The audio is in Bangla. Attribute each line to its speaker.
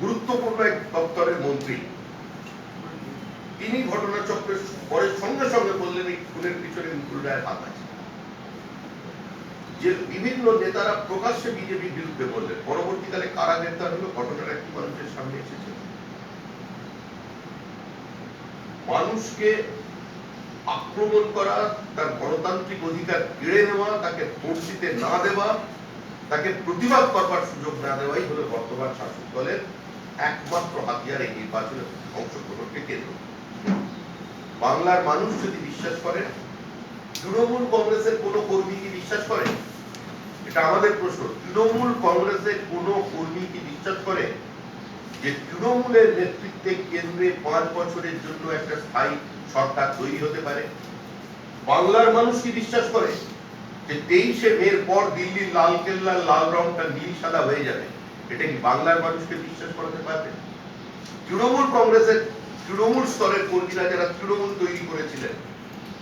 Speaker 1: গুরুত্বপূর্ণ এক দপ্তরের মন্ত্রী। তিনি ঘটনাচক্রের পরে সঙ্গে সঙ্গে বললেন, এই খুনের পিছনে মুকুল রায়ের হাত আছে। যে বিভিন্ন নেতারা প্রকাশ্যে বিজেপির বিরুদ্ধে বললেন, পরবর্তীকালে কারা গ্রেপ্তার হলো, ঘটনাটা কি মানুষের সামনে এসেছে। মানুষকে আক্রমণ করা, তার গণতান্ত্রিক অধিকার কেড়ে নেওয়া, তাকে ভোট না দেওয়া, তাকে প্রতিবাদ করবার সুযোগ না দেওয়াই হলো বর্তমান শাসক দলের একমাত্র হাতিয়ার এই নির্বাচনে অংশগ্রহণকে কেন্দ্র। বাংলার মানুষ যদি বিশ্বাস করে, তৃণমূল কংগ্রেসের কোনো কর্মী কি বিশ্বাস করে? এটা আমাদের প্রশ্ন। তৃণমূল কংগ্রেসের কোনো কর্মী কি বিশ্বাস করে? যে তৃণমূলের নেতৃত্বে কেন্দ্রে পাঁচ বছরের জন্য একটা স্থায়ী সরকার তৈরি হতে পারে? বাংলার মানুষ কি বিশ্বাস করে? যে তেইশে মের পর দিল্লির লাল কেল্লার লাল রংটা নীল সাদা হয়ে যাবে। এটা কি বাংলার মানুষকে বিশ্বাস করাতে পারবে? তৃণমূল কংগ্রেসের, তৃণমূল স্তরের কর্মীরা যারা তৃণমূল তৈরি করেছিলেন